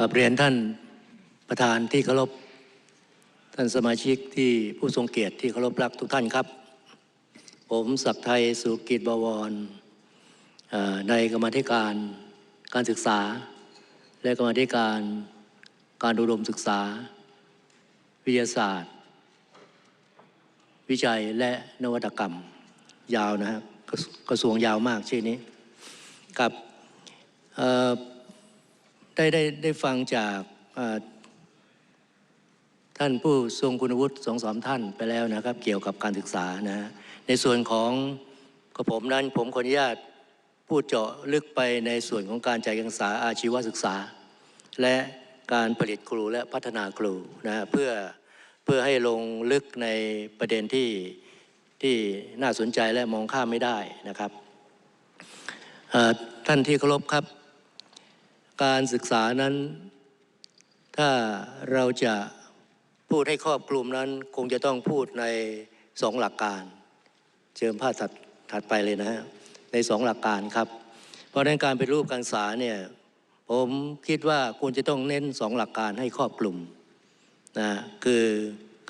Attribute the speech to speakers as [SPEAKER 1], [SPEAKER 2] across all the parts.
[SPEAKER 1] กับเรียนท่านประธานที่เคารพ ท่านสมาชิกที่ผู้ทรงเกียรติที่เคารพรักทุกท่านครับ ผมศักดิ์ไทยสุกิจบวร ในกรรมธิการการศึกษา และกรรมธิการการอุดมศึกษา วิทยาศาสตร์ วิจัยและนวัตกรรมยาวนะครับกระทรวงยาวมากชื่อนี้กับ ได้ได้ได้ฟังจากท่านผู้ทรงคุณวุฒิสองสามท่านไปแล้วนะครับ เกี่ยวกับการศึกษานะฮะในส่วนของกระผมนั้นผมขออนุญาตพูดเจาะลึกไปในส่วนของการจ่ายการศึกษาอาชีวศึกษา และการผลิตครูและพัฒนาครูนะเพื่อเพื่อให้ลงลึกในประเด็นที่ที่น่าสนใจและมองข้ามไม่ได้นะครับท่านที่เคารพครับ การศึกษานั้น ถ้าเราจะพูดให้ครอบคลุมนั้น คงจะต้องพูดในสองหลักการเชิญภาพถัดถัดไปเลยนะฮะในสองหลักการครับ เพราะฉะนั้นการเป็นรูปการศึกษาเนี่ยผมคิดว่าควรจะต้องเน้นสองหลักการให้ครอบคลุมนะคือ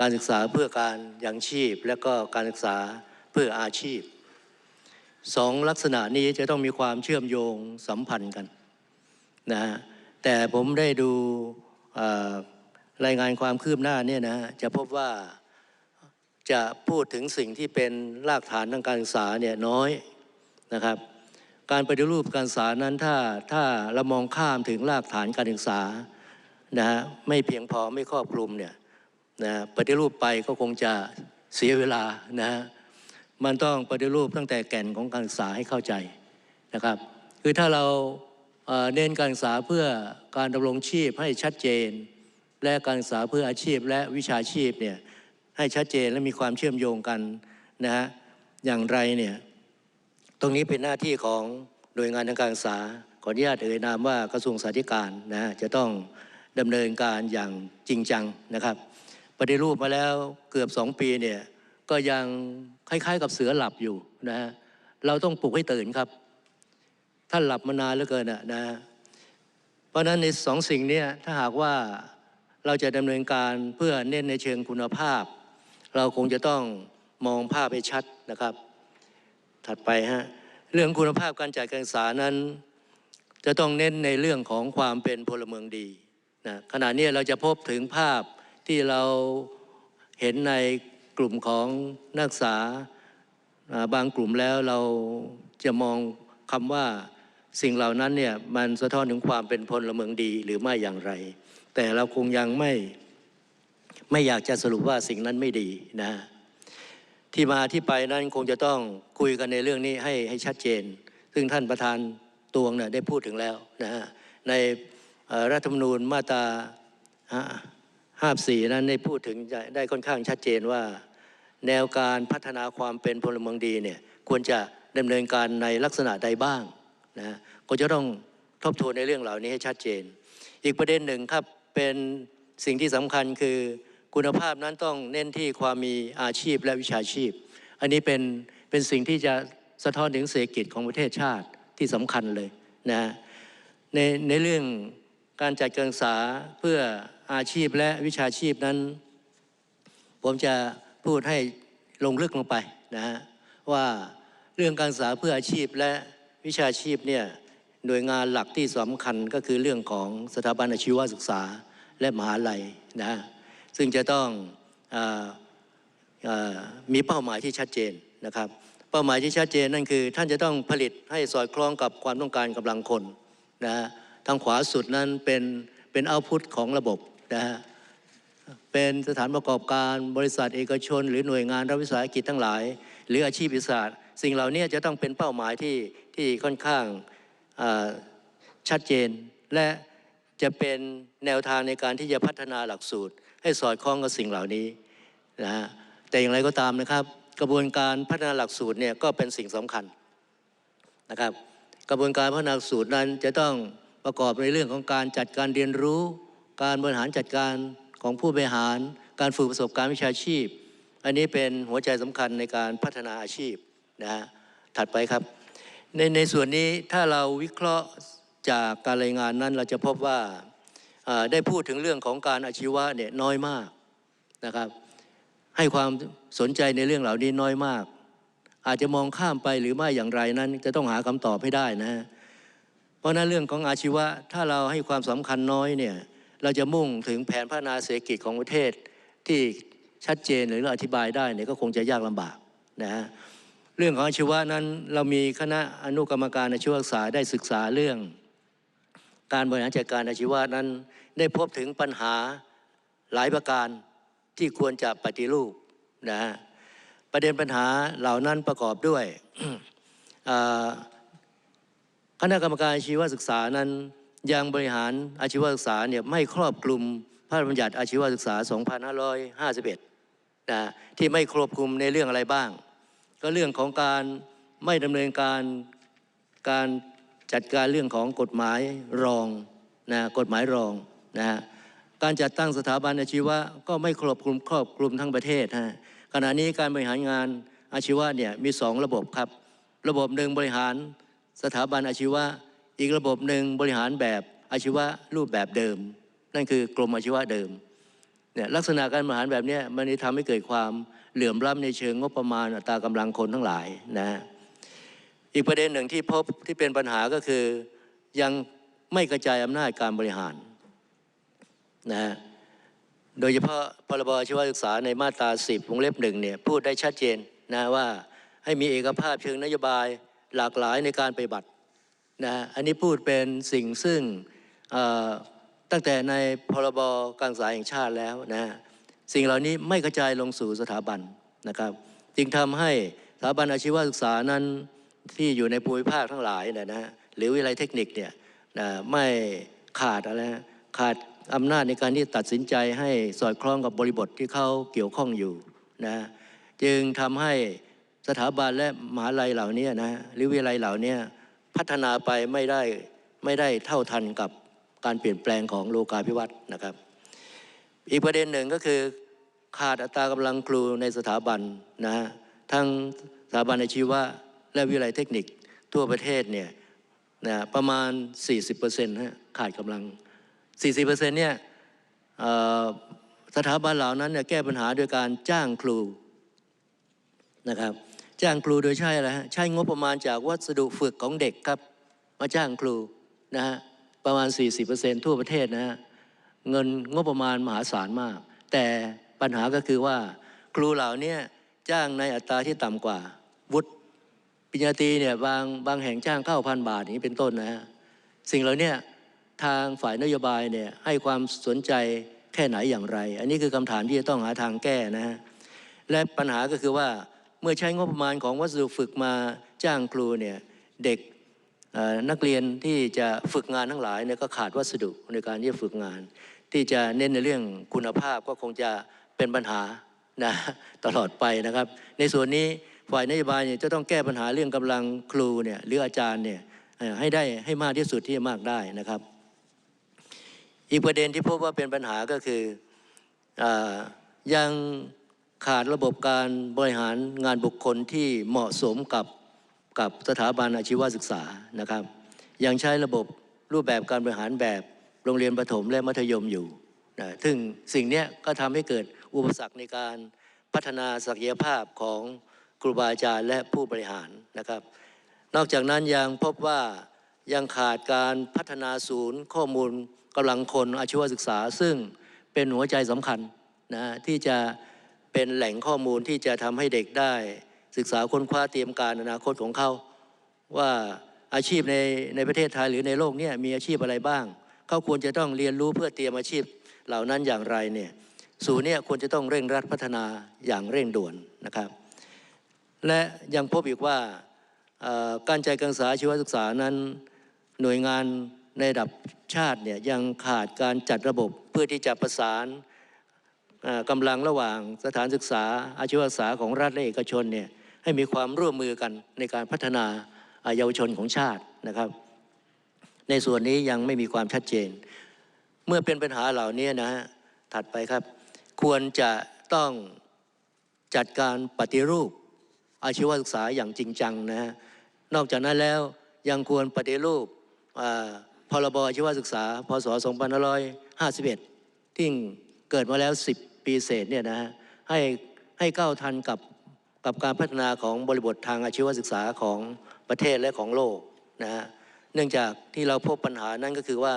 [SPEAKER 1] การศึกษาเพื่อการยังชีพ และก็การศึกษาเพื่ออาชีพสองลักษณะนี้จะต้องมีความเชื่อมโยงสัมพันธ์กัน นะฮะแต่ผมได้ดูรายงานความคืบหน้าเนี่ยนะฮะจะพบว่าจะพูดถึงสิ่งที่เป็นรากฐานทางการศึกษาเนี่ยน้อยนะครับ การปฏิรูปการศึกษานั้นถ้าถ้าเรามองข้ามถึงรากฐานการศึกษานะฮะไม่เพียงพอไม่ครอบคลุมเนี่ยนะปฏิรูปไปก็คงจะเสียเวลานะฮะมันต้องปฏิรูปตั้งแต่แก่นของการศึกษาให้เข้าใจนะครับ คือถ้าเรา เน้นการศึกษาเพื่อการดำรงชีพให้ชัดเจน และการศึกษาเพื่ออาชีพและวิชาชีพเนี่ยให้ชัดเจนและมีความเชื่อมโยงกันนะฮะอย่างไรเนี่ยตรงนี้เป็นหน้าที่ของหน่วยงานทางการศึกษาขออนุญาตเอ่ยนามว่ากระทรวงสาธการนะฮะจะต้องดำเนินการอย่างจริงจังนะครับปฏิรูปมาแล้วเกือบสองปีเนี่ยก็ยังคล้ายๆกับเสือหลับอยู่นะฮะเราต้องปลุกให้ตื่นครับ ท่านหลับมานานเหลือเกินนะ เพราะฉะนั้นในสองสิ่งเนี้ถ้าหากว่าเราจะดำเนินการเพื่อเน้นในเชิงคุณภาพ เราคงจะต้องมองภาพให้ชัดนะครับ ถัดไปฮะเรื่องคุณภาพการจ่ายการศึกษานั้น จะต้องเน้นในเรื่องของความเป็นพลเมืองดีนะขณะนี้เราจะพบถึงภาพที่เราเห็นในกลุ่มของนักศึกษาบางกลุ่มแล้วเราจะมองคำว่า สิ่งเหล่านั้นเนี่ยมันสะท้อนถึงความเป็นพลเมืองดีหรือไม่อย่างไร แต่เราคงยังไม่ไม่อยากจะสรุปว่าสิ่งนั้นไม่ดีนะที่มาที่ไปนั้นคงจะต้องคุยกันในเรื่องนี้ให้ให้ชัดเจน ซึ่งท่านประธานตวงเนี่ยได้พูดถึงแล้วนะฮะในรัฐธรรมนูญมาตราห้าสี่นั้นได้พูดถึงได้ค่อนข้างชัดเจนว่า แนวการพัฒนาความเป็นพลเมืองดีเนี่ยควรจะดำเนินการในลักษณะใดบ้าง นะก็จะต้องทบทวนในเรื่องเหล่านี้ให้ชัดเจน อีกประเด็นหนึ่งครับเป็นสิ่งที่สำคัญคือคุณภาพนั้นต้องเน้นที่ความมีอาชีพและวิชาชีพ อันนี้เป็นเป็นสิ่งที่จะสะท้อนถึงเศรษฐกิจของประเทศชาติที่สำคัญเลยนะในในเรื่องการจัดการศึกษาเพื่ออาชีพและวิชาชีพนั้น ผมจะพูดให้ลงลึกลงไปนะฮะว่าเรื่องการศึกษาเพื่ออาชีพและ วิชาชีพเนี่ยหน่วยงานหลักที่สำคัญก็คือเรื่องของสถาบันอาชีวศึกษาและมหาลัยนะซึ่งจะต้องออมีเป้าหมายที่ชัดเจนนะครับเป้าหมายที่ชัดเจนนั่นคือ ท่านจะต้องผลิตให้สอดคล้องกับความต้องการกำลังคนนะฮะทางขวาสุดนั้นเป็นเป็นเอาพุตของระบบนะฮะเป็นสถานประกอบการบริษัทเอกชน หรือหน่วยงานรัฐวิสาหกิจทั้งหลาย หรืออาชีพอิสระ สิ่งเหล่านี้จะต้องเป็นเป้าหมายที่ที่ค่อนข้างชัดเจน และจะเป็นแนวทางในการที่จะพัฒนาหลักสูตร ให้สอดคล้องกับสิ่งเหล่านี้นะฮะแต่อย่างไรก็ตามนะครับ กระบวนการพัฒนาหลักสูตรเนี่ยก็เป็นสิ่งสำคัญนะครับ กระบวนการพัฒนาหลักสูตรนั้นจะต้องประกอบในเรื่องของการจัดการเรียนรู้ การบริหารจัดการของผู้บริหาร การฝึกประสบการณ์วิชาชีพ อันนี้เป็นหัวใจสำคัญในการพัฒนาอาชีพ นะฮะถัดไปครับ ในในส่วนนี้ถ้าเราวิเคราะห์จากการรายงานนั้น เราจะพบว่าได้พูดถึงเรื่องของการอาชีวะเนี่ยน้อยมากนะครับ ให้ความสนใจในเรื่องเหล่านี้น้อยมาก อาจจะมองข้ามไปหรือไม่อย่างไรนั้น จะต้องหาคำตอบให้ได้นะเพราะฉะนั้นเรื่องของอาชีวะถ้าเราให้ความสำคัญน้อยเนี่ยเราจะมุ่งถึงแผนพัฒนาเศรษฐกิจของประเทศที่ชัดเจนหรืออธิบายได้เนี่ยก็คงจะยากลำบากนะฮะ เรื่องของอาชีวะนั้นเรามีคณะอนุกรรมการอาชีวศึกษาได้ศึกษาเรื่อง การบริหารจัดการอาชีวะนั้นได้พบถึงปัญหาหลายประการที่ควรจะปฏิรูปนะฮะประเด็นปัญหาเหล่านั้นประกอบด้วยคณะกรรมการอาชีวศึกษานั้นยังบริหารอาชีวศึกษาเนี่ยไม่ครอบคลุมพระราชบัญญัติอาชีวศึกษา 2551นะที่ไม่ครอบคลุมในเรื่องอะไรบ้าง ก็เรื่องของการไม่ดำเนินการการจัดการเรื่องของกฎหมายรองนะกฎหมายรองนะฮะการจัดตั้งสถาบันอาชีวะก็ไม่ครอบคลุมครอบคลุมทั้งประเทศฮะขณะนี้การบริหารงานอาชีวะเนี่ยมีสองระบบครับ ระบบหนึ่งบริหารสถาบันอาชีวะ อีกระบบหนึ่งบริหารแบบอาชีวะรูปแบบเดิม นั่นคือกรมอาชีวะเดิม เนี่ยลักษณะการบริหารแบบนี้มันจะทำให้เกิดความเหลื่อมล้ำในเชิงงบประมาณอัตรากำลังคนทั้งหลายนะอีกประเด็นหนึ่งที่พบที่เป็นปัญหาก็คือ ยังไม่กระจายอำนาจการบริหารนะฮะโดยเฉพาะพรบชีวศึกษาในมาตรา 10วงเล็บหนึ่งเนี่ยพูดได้ชัดเจนนะว่าให้มีเอกภาพเชิงนโยบายหลากหลายในการปฏิบัตินะฮะอันนี้พูดเป็นสิ่งซึ่งเอ่อ ตั้งแต่ในพรบการศึกษาแห่งชาติแล้วนะฮะสิ่งเหล่านี้ไม่กระจายลงสู่สถาบันนะครับ จึงทำให้สถาบันอาชีวศึกษานั้นที่อยู่ในภูมิภาคทั้งหลายนยนะฮะหรือวิทยาลัยเทคนิคเนี่ยนะไม่ขาดอะไรขาดอำนาจในการที่ตัดสินใจให้สอดคล้องกับบริบทที่เขาเกี่ยวข้องอยู่นะฮะจึงทำให้สถาบันและมหาลัยเหล่านี้นะหรือวิทยาลัยเหล่านี้พัฒนาไปไม่ได้ไม่ได้เท่าทันกับ การเปลี่ยนแปลงของโลกาภิวัตน์นะครับ อีกประเด็นหนึ่งก็คือขาดอัตรากำลังครูในสถาบันนะฮะทั้งสถาบันอาชีวะและวิทยาลัยเทคนิคทั่วประเทศเนี่ยนะประมาณ 40%ฮะขาดกำลัง 40%เนี่ยเอ่อสถาบันเหล่านั้นเนี่ยแก้ปัญหาโดยการจ้างครูนะครับ จ้างครูโดยใช้อะไรฮะใช้งบประมาณจากวัสดุฝึกของเด็กครับ มาจ้างครูนะฮะ ประมาณ 40%ทั่วประเทศนะฮะเงินงบประมาณมหาศาลมาก แต่ปัญหาก็คือว่าครูเหล่านี้จ้างในอัตราที่ต่ำกว่า วุฒิปริญญาตรีเนี่ยบางบางแห่งจ้างเข้าพันบาทอย่างนี้เป็นต้นนะฮะสิ่งเหล่านี้ทางฝ่ายนโยบายเนี่ยให้ความสนใจแค่ไหนอย่างไร อันนี้คือคำถามที่จะต้องหาทางแก้นะฮะและปัญหาก็คือว่าเมื่อใช้งบประมาณของวัสดุฝึกมาจ้างครูเนี่ยเด็ก นักเรียนที่จะฝึกงานทั้งหลายเนี่ยก็ขาดวัสดุในการที่จะฝึกงาน ที่จะเน้นในเรื่องคุณภาพก็คงจะเป็นปัญหานะตลอดไปนะครับ ในส่วนนี้ฝ่ายนโยบายเนี่ยจะต้องแก้ปัญหาเรื่องกำลังครูเนี่ยหรืออาจารย์เนี่ยให้ได้ให้มากที่สุดที่จะมากได้นะครับ อีกประเด็นที่พบว่าเป็นปัญหาก็คืออยังขาดระบบการบริหารงานบุคคลที่เหมาะสมกับ กับสถาบันอาชีวศึกษานะครับ ยังใช้ระบบรูปแบบการบริหารแบบโรงเรียนประถมและมัธยมอยู่นะซึ่งสิ่งนี้ก็ทำให้เกิดอุปสรรคในการพัฒนาศักยภาพของครูบาอาจารย์และผู้บริหารนะครับ นอกจากนั้นยังพบว่ายังขาดการพัฒนาศูนย์ ข้อมูลกำลังคนอาชีวศึกษา ซึ่งเป็นหัวใจสำคัญนะที่จะเป็นแหล่งข้อมูลที่จะทำให้เด็กได้ ศึกษาค้นคว้าเตรียมการอนาคตของเขาว่าอาชีพในในประเทศไทยหรือในโลกเนี้มีอาชีพอะไรบ้าง เขาควรจะต้องเรียนรู้เพื่อเตรียมอาชีพเหล่านั้นอย่างไรเนี่ยศูนย์เนี่ยควรจะต้องเร่งรัดพัฒนาอย่างเร่งด่วนนะครับ และยังพบอีกว่าการจัดการศึกษาชีวศึกษานั้น หน่วยงานในระดับชาติเนี่ยยังขาดการจัดระบบเพื่อที่จะประสานกำลังระหว่างสถานศึกษาอาชีวศึกษาของรัฐและเอกชนเนี่ย ให้มีความร่วมมือกันในการพัฒนาเยาวชนของชาตินะครับ ในส่วนนี้ยังไม่มีความชัดเจน เมื่อเป็นปัญหาเหล่านี้นะฮะถัดไปครับ ควรจะต้องจัดการปฏิรูปอาชีวศึกษาอย่างจริงจังนะฮะนอกจากนั้นแล้วยังควรปฏิรูปพรบอาชีวศึกษา พศ 2551 ที่เกิดมาแล้ว 10 ปีเศษเนี่ยนะฮะให้ให้ก้าวทันกับ กับการพัฒนาของบริบททางอาชีวศึกษาของประเทศและของโลกนะฮะเนื่องจากที่เราพบปัญหานั้นก็คือว่า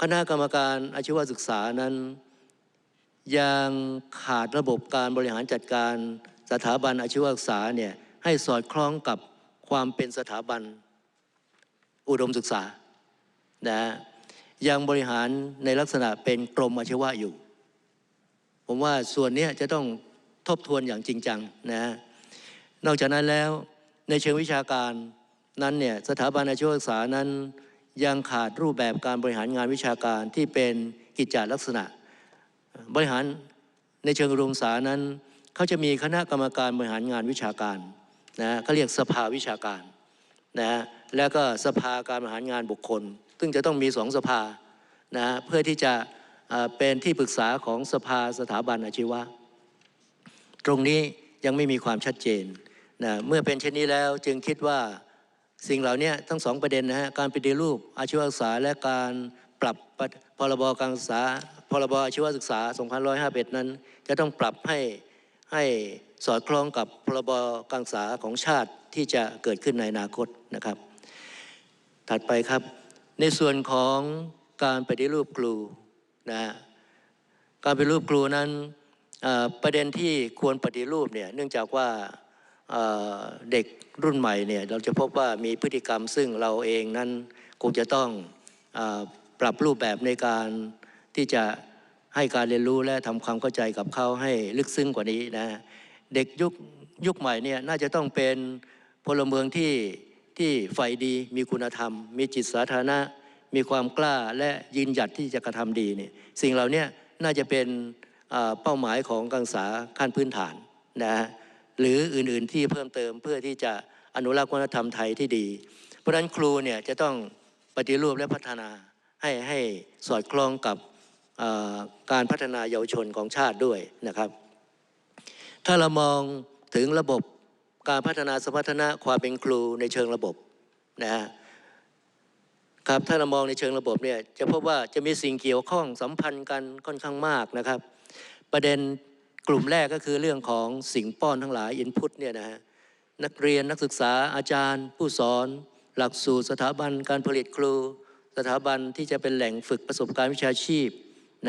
[SPEAKER 1] คณะกรรมการอาชีวศึกษานั้น ยังขาดระบบการบริหารจัดการสถาบันอาชีวศึกษาเนี่ยให้สอดคล้องกับความเป็นสถาบันอุดมศึกษานะยังบริหารในลักษณะเป็นกรมอาชีวะอยู่ ผมว่าส่วนนี้จะต้อง ทบทวนอย่างจริงจังนะนอกจากนั้นแล้วในเชิงวิชาการนั้นเนี่ยสถาบันอาชีวศึกษานั้น ยังขาดรูปแบบการบริหารงานวิชาการที่เป็นกิจจลักษณะ บริหารในเชิงอุดมศึกษานั้นเขาจะมีคณะกรรมการบริหารงานวิชาการนะเขาเรียกสภาวิชาการนะแล้วก็สภาการบริหารงานบุคคล ซึ่งจะต้องมีสองสภานะเพื่อที่จะเอ่อเป็นที่ปรึกษาของสภาสถาบันอาชีวะ ตรงนี้ยังไม่มีความชัดเจนนะเมื่อเป็นเช่นนี้แล้วจึงคิดว่าสิ่งเหล่านี้ทั้งสองประเด็นนะฮะการปฏิรูปอาชีวศึกษาและการปรับพรบการศึกษาพรบอาชีวศึกษา 2551 นั้น จะต้องปรับให้ให้สอดคล้องกับพรบการศึกษาของชาติที่จะเกิดขึ้นในอนาคตนะครับ ถัดไปครับ ในส่วนของการปฏิรูปครูนะการปฏิรูปครูนั้น ประเด็นที่ควรปฏิรูปเนี่ยเนื่องจากว่าเด็กรุ่นใหม่เนี่ยเราจะพบว่ามีพฤติกรรมซึ่งเราเองนั้นคงจะต้องอปรับรูปแบบในการที่จะให้การเรียนรู้และทำความเข้าใจกับเขาให้ลึกซึ้งกว่านี้นะเด็กยุคยุคใหม่เนี่ยน่าจะต้องเป็นพลเมืองที่ที่ใฝ่ดีมีคุณธรรม มีจิตสาธารณะ มีความกล้าและยืนหยัดที่จะกระทำดีเนี่ยสิ่งเหล่านี้น่าจะเป็น เป้าหมายของการศึกษาขั้นพื้นฐานนะฮะหรืออื่นๆที่เพิ่มเติมเพื่อที่จะอนุรักษ์วัฒนธรรมไทยที่ดี เพราะฉะนั้นครูเนี่ยจะต้องปฏิรูปและพัฒนาให้ให้สอดคล้องกับการพัฒนาเยาวชนของชาติด้วยนะครับ ถ้าเรามองถึงระบบการพัฒนาสมรรถนะความเป็นครูในเชิงระบบนะฮะครับถ้าเรามองในเชิงระบบเนี่ยจะพบว่าจะมีสิ่งเกี่ยวข้องสัมพันธ์กันค่อนข้างมากนะครับ ประเด็นกลุ่มแรกก็คือเรื่องของสิ่งป้อนทั้งหลายอินพุตเนี่ยนะฮะนักเรียนนักศึกษาอาจารย์ ผู้สอน หลักสูตรสถาบันการผลิตครู สถาบันที่จะเป็นแหล่งฝึกประสบการณ์วิชาชีพ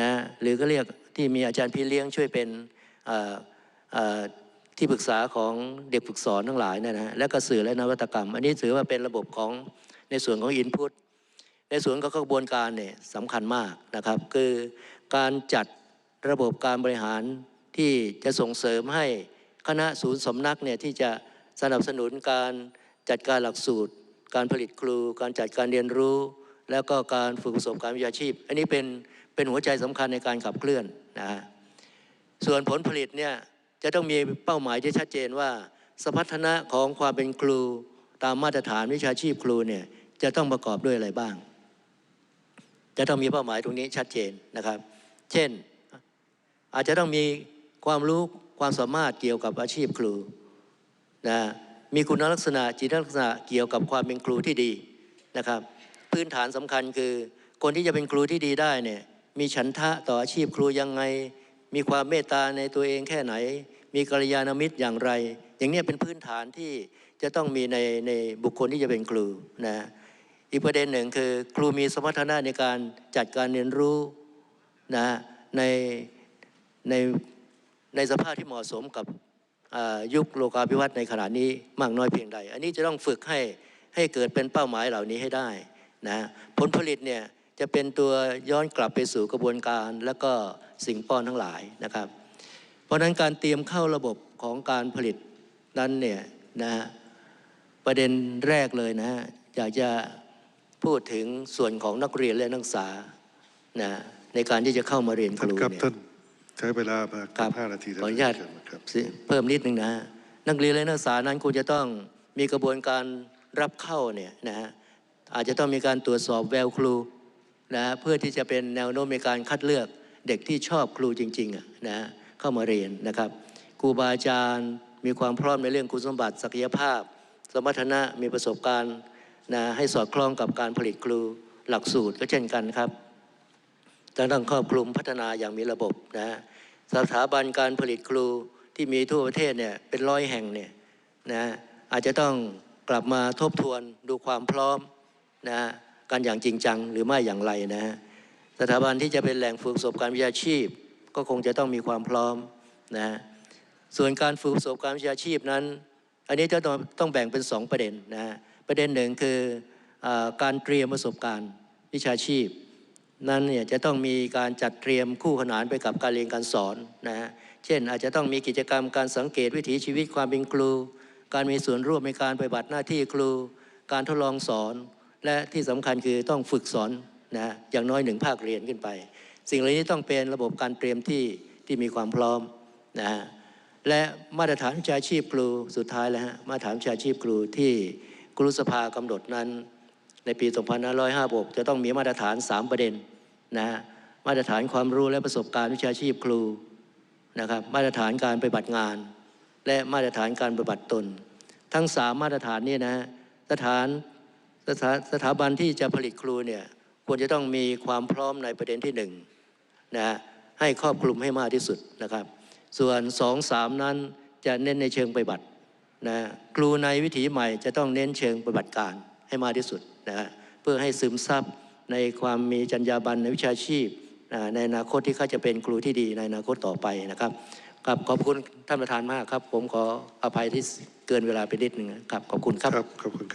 [SPEAKER 1] นะหรือก็เรียกที่มีอาจารย์พี่เลี้ยงช่วยเป็นที่ปรึกษาของเด็กฝึกสอนทั้งหลายเนยนะฮะและก็สื่อและนวัตกรรม อันนี้ถือว่าเป็นระบบของในส่วนของอินพุตในส่วนของกระบวนการเนี่ยสำคัญมากนะครับ คือการจัด ระบบการบริหารที่จะส่งเสริมให้คณะศูนย์สำนักเนี่ยที่จะสนับสนุนการจัดการหลักสูตร การผลิตครู การจัดการเรียนรู้ แล้วก็การฝึกประสบการณ์วิชาชีพ อันนี้เป็นเป็นหัวใจสำคัญในการขับเคลื่อนนะฮะส่วนผลผลิตเนี่ยจะต้องมีเป้าหมายที่ชัดเจนว่า สมรรถนะของความเป็นครูตามมาตรฐานวิชาชีพครูเนี่ยจะต้องประกอบด้วยอะไรบ้าง จะต้องมีเป้าหมายตรงนี้ชัดเจนนะครับ เช่น อาจจะต้องมีความรู้ความสามารถเกี่ยวกับอาชีพครูนะมีคุณลักษณะจิตลักษณะเกี่ยวกับความเป็นครูที่ดีนะครับ พื้นฐานสำคัญคือ คนที่จะเป็นครูที่ดีได้เนี่ยมีฉันทะต่ออาชีพครูยังไง มีความเมตตาในตัวเองแค่ไหน มีกัลยาณมิตรอย่างไร อย่างนี้เป็นพื้นฐานที่จะต้องมีในในบุคคลที่จะเป็นครูนะอีกประเด็นหนึ่งคือ ครูมีสมรรถนะในการจัดการเรียนรู้นะใน ในในสภาพที่เหมาะสมกับยุคโลกาภิวัตน์ในขณะนี้มากน้อยเพียงใด อันนี้จะต้องฝึกให้ให้เกิดเป็นเป้าหมายเหล่านี้ให้ได้นะผลผลิตเนี่ยจะเป็นตัวย้อนกลับไปสู่กระบวนการ และก็สิ่งป้อนทั้งหลายนะครับ เพราะนั้นการเตรียมเข้าระบบของการผลิตนั้นเนี่ยนะประเด็นแรกเลยนะอยากจะพูดถึงส่วนของนักเรียนและนักศึกษานะในการที่จะเข้ามาเรียนค
[SPEAKER 2] ท่าน
[SPEAKER 1] รู
[SPEAKER 2] ครับ
[SPEAKER 1] เนี่ย
[SPEAKER 2] ท่าน ใช้เวลามา
[SPEAKER 1] ครับ
[SPEAKER 2] ห้านาที
[SPEAKER 1] ขออนุญาต
[SPEAKER 2] เชิญครับ
[SPEAKER 1] เพิ่มนิดนึงนะฮะนักเรียนและนักศึกษานั้นควรจะต้องมีกระบวนการรับเข้าเนี่ยนะฮะอาจจะต้องมีการตรวจสอบแววครูนะฮะเพื่อที่จะเป็นแนวโน้มในการคัดเลือกเด็กที่ชอบครูจริงๆอะนะฮะเข้ามาเรียนนะครับครูบาอาจารย์มีความพร้อมในเรื่องคุณสมบัติศักยภาพ สมรรถนะมีประสบการณ์นะให้สอดคล้องกับการผลิตครูหลักสูตรก็เช่นกันครับ จะต้องครอบคลุมพัฒนาอย่างมีระบบนะสถาบันการผลิตครูที่มีทั่วประเทศเนี่ยเป็นร้อยแห่งเนี่ยนะอาจจะต้องกลับมาทบทวนดูความพร้อมนะกันอย่างจริงจังหรือไม่อย่างไรนะฮะสถาบันที่จะเป็นแหล่งฝึกประสบการณ์วิชาชีพ ก็คงจะต้องมีความพร้อมนะส่วนการฝึกประสบการณ์วิชาชีพนั้น อันนี้จะต้องต้องแบ่งเป็น 2 ประเด็นนะประเด็นหนึ่งคืออการเตรียมประสบการณ์วิชาชีพ นั้นเนี่ยจะต้องมีการจัดเตรียมคู่ขนานไปกับการเรียนการสอนนะฮะเช่นอาจจะต้องมีกิจกรรมการสังเกตวิถีชีวิตความเป็นครู การมีส่วนร่วมในการปฏิบัติหน้าที่ครู การทดลองสอน และที่สำคัญคือต้องฝึกสอนนะฮะอย่างน้อยหนึ่งภาคเรียนขึ้นไป สิ่งเหล่านี้ต้องเป็นระบบการเตรียมที่ที่มีความพร้อมนะฮะและมาตรฐานวิชาชีพครูสุดท้ายแล้วฮะมาตรฐานวิชาชีพครูที่ครูสภากำหนดนั้น ในปี 2556 จะต้องมีมาตรฐาน 3 ประเด็นนะมาตรฐานความรู้และประสบการณ์วิชาชีพครูนะครับมาตรฐานการปฏิบัติงาน และมาตรฐานการปฏิบัติตน ทั้ง 3 มาตรฐานนี้นะสถานสถาสถาบันที่จะผลิตครูเนี่ยควรจะต้องมีความพร้อมในประเด็นที่หนึ่งนะให้ครอบคลุมให้มากที่สุดนะครับ ส่วนสองสามนั้นจะเน้นในเชิงปฏิบัตินะครูในวิถีใหม่จะต้องเน้นเชิงปฏิบัติการให้มากที่สุด นะเพื่อให้ซึมซับในความมีจรรยาบรรณในวิชาชีพในอนาคตที่เขาจะเป็นครูที่ดีในอนาคตต่อไปนะครับครับขอบคุณท่านประธานมากครับ ผมขออภัยที่เกินเวลาไปนิดหนึ่งครับขอบคุณ
[SPEAKER 2] ครับขอบคุณครับ